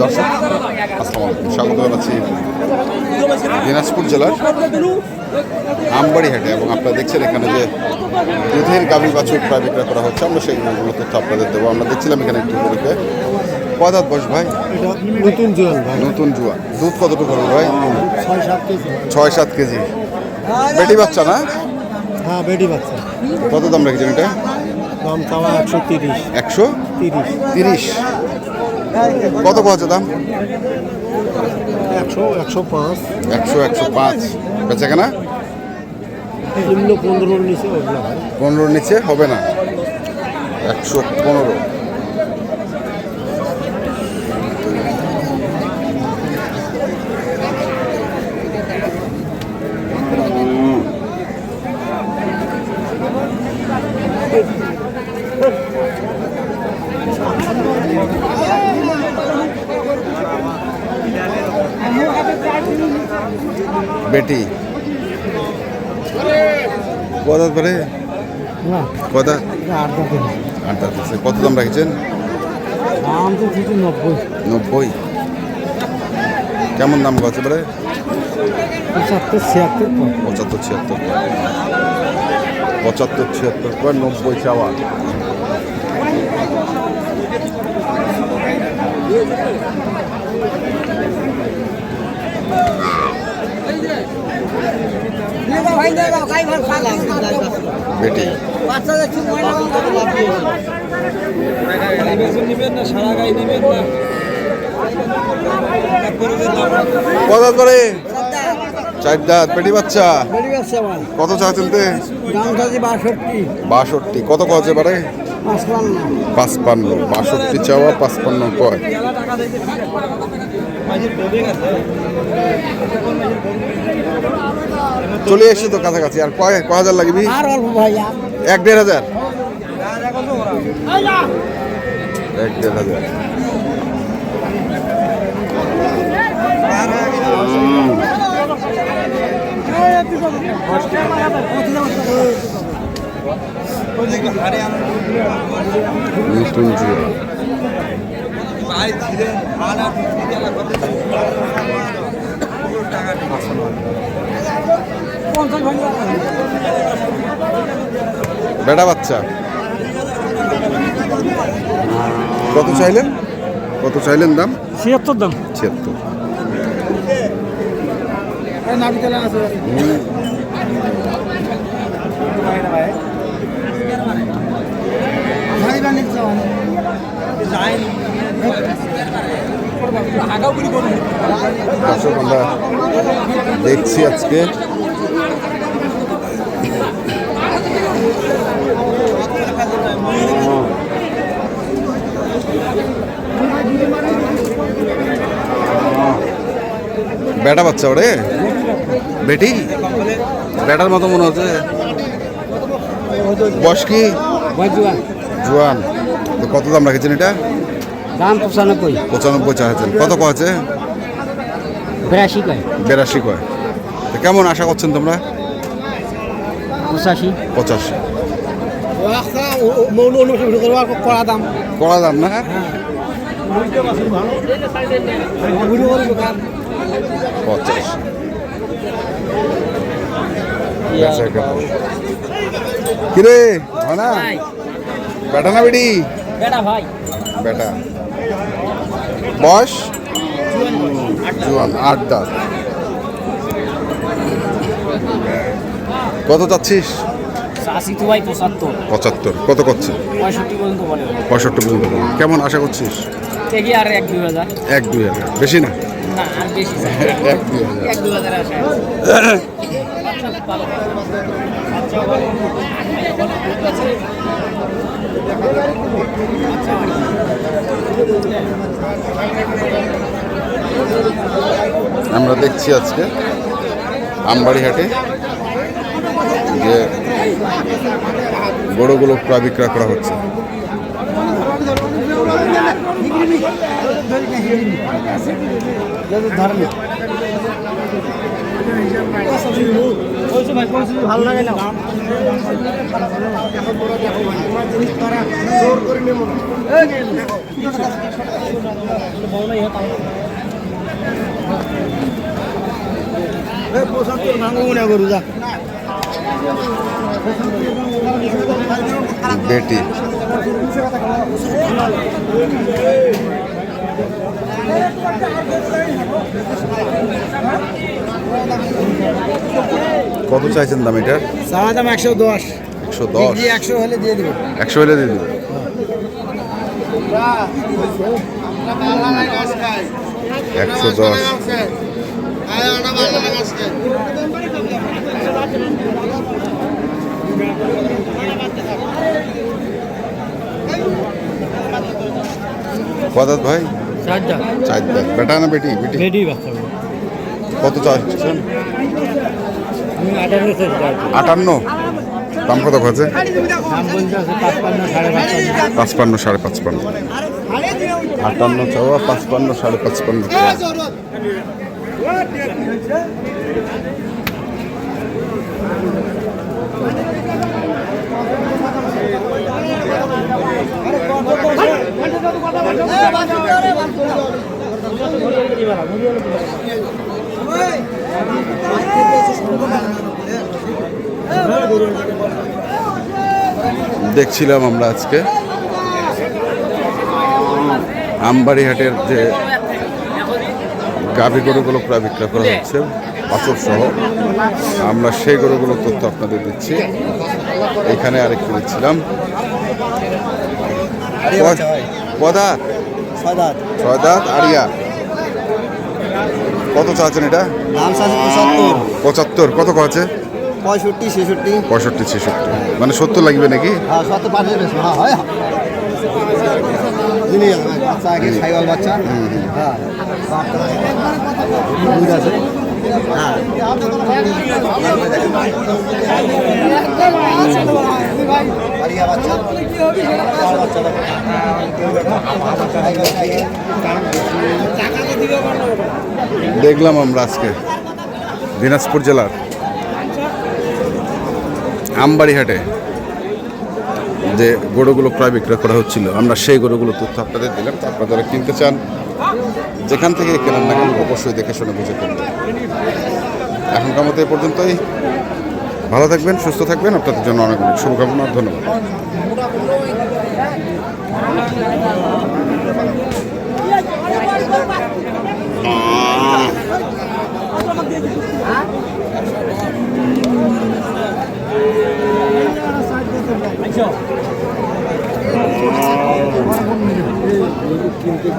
দর্শক আসসালামু স্বাগত জানাচ্ছি দিনাজপুর জেলার আমবাড়িহাটে এবং আপনারা দেখছেন এখানে যে দুধের গাভী বাছুর প্রায় বিক্রয় করা হচ্ছে। আমরা সেইগুলো তথ্য আপনাদের দেবো। আমরা দেখছিলাম এখানে একটু গরুকে কদাত বস ভাই। নতুন জোয়ান ভাই। নতুন জুয়া দুধ কতটুকু হবে ভাই? ছয় সাত কেজি ছয় সাত কেজি। বেটি বাচ্চা না? হ্যাঁ বেটি বাচ্চা। কত দাম রেখেছেন এটা? দাম চাওয়া একশো তিরিশ। একশো? তিরিশ। কত আছে দাম? একশো একশো পাঁচ। একশো একশো পাঁচ। বেচা কেনা? পনেরোর নিচে হবে না। একশো পনেরো। বেটি। কদাত পারে এটা আট দাঁত আছে। কত দাম রাখছেন? নব্বই। কেমন দাম গেছে পরে পঁচাত্তর ছিয়াত্তর পঁচাত্তর ছিয়াত্তর পঁচাত্তর ছিয়াত্তর পর নব্বই চাওয়া। বেটি। কদাত করে? চার দাঁত। বাচ্চা? কত চা তুলতে? বাষট্টি। কত কছে পারে পাঁচপান্ন। বাষট্টি চাওয়া পাঁচপান্ন কয়? চলে এসে তো কাছাকাছি। আর কয় ক হাজার লাগবি? আর এক দেড় হাজার? এক দেড় হাজার। নতুন জুয়া বেটা বাচ্চা। কত চাইলেন? কত চাইলেন দাম? ছিয়াত্তর দাম। ছিয়াত্তর। দর্শক আমরা দেখছি আজকে। বেটা বাচ্চা ওরে। বেটি? বেটার মতো মনে হচ্ছে। বয়স কি? জোয়ান তো কত দাম রাখেছেন এটা? দাম পঁচানব্বই। পঁচানব্বই চাচ্ছেন কত কয়েছে বিরাশি কয়। বেরাশি কয়। তো কেমন আশা করছেন তোমরা? পঁচাশি। পঁচাশি। করা দাম। কড়া দাম না? পঁচাশি? কিরে হয় না বেটা না বেটি? বেটা ভাই। বেটা। বয়স? জুয়ান আট দাঁত। কত চাচ্ছিস? পঁচাত্তর। কত করছে? পঁয়ষট্টি পর্যন্ত। কেমন আশা করছিস? এক দুই হাজার। বেশি না। এক দুই হাজার। আমরা দেখছি আজকে আমবাড়ি হাটে যে গরুগুলো প্রায় বিক্রয় করা হচ্ছে ভালো লাগে না বেটি কত চাইছেন দাম এটার? চাওয়া দাম একশো দশ। একশো দশ। দিয়ে একশো হলে দিয়ে দেবে। একশো হলে দিয়ে দেবে। একশো দশ। কদাত ভাই? চারটা। চার দাঁত বেটা না বেটি? বেটি? বাচ্চা। কত চাচ্ছেন? আঠারো আটান্ন? দাম কত আছে পাঁচপান্ন সাড়ে পাঁচপান্ন। আটান্ন চাওয়া পাঁচপান্ন সাড়ে পাঁচপান্ন। দেখছিলাম আমরা আজকে। আমবাড়ি হাটের যে গাভী গরুগুলো প্রায় বিক্রয় করা হচ্ছে বাছর সহ আমরা সেই গরুগুলোর তথ্য আপনাদের দিচ্ছি। এখানে আরেকটু দিচ্ছিলাম। পদাত ছয় দাঁত। আড়িয়া কত চাচ্ছেন এটা? পঁচাত্তর। পঁচাত্তর। কত আছে পঁয়ষট্টি ছেষট্টি। পঁয়ষট্টি ছেষট্টি। মানে সত্তর লাগবে নাকি? হ্যাঁ সত্তর পাঁচের বেশি। হ্যাঁ হয়। বাচ্চা আগে সাইওয়াল বাচ্চা দুধ আছে বাড়িয়া বাচ্চা। চার বাচ্চা দেখলাম আমরা আজকে দিনাজপুর জেলার আমবাড়িহাটে যে গরুগুলো প্রায় বিক্রয় করা হচ্ছিল, আমরা সেই গরুগুলো তথ্য আপনাদের দিলাম, তো আপনারা যারা কিনতে চান, যেখান থেকে কেনেন না কেন অবশ্যই দেখে শুনে বুঝে কিনবেন। এখনকার মতো এ পর্যন্তই। ভালো থাকবেন, সুস্থ থাকবেন, আপনাদের জন্য অনেক অনেক শুভকামনা, ধন্যবাদ। কিনতে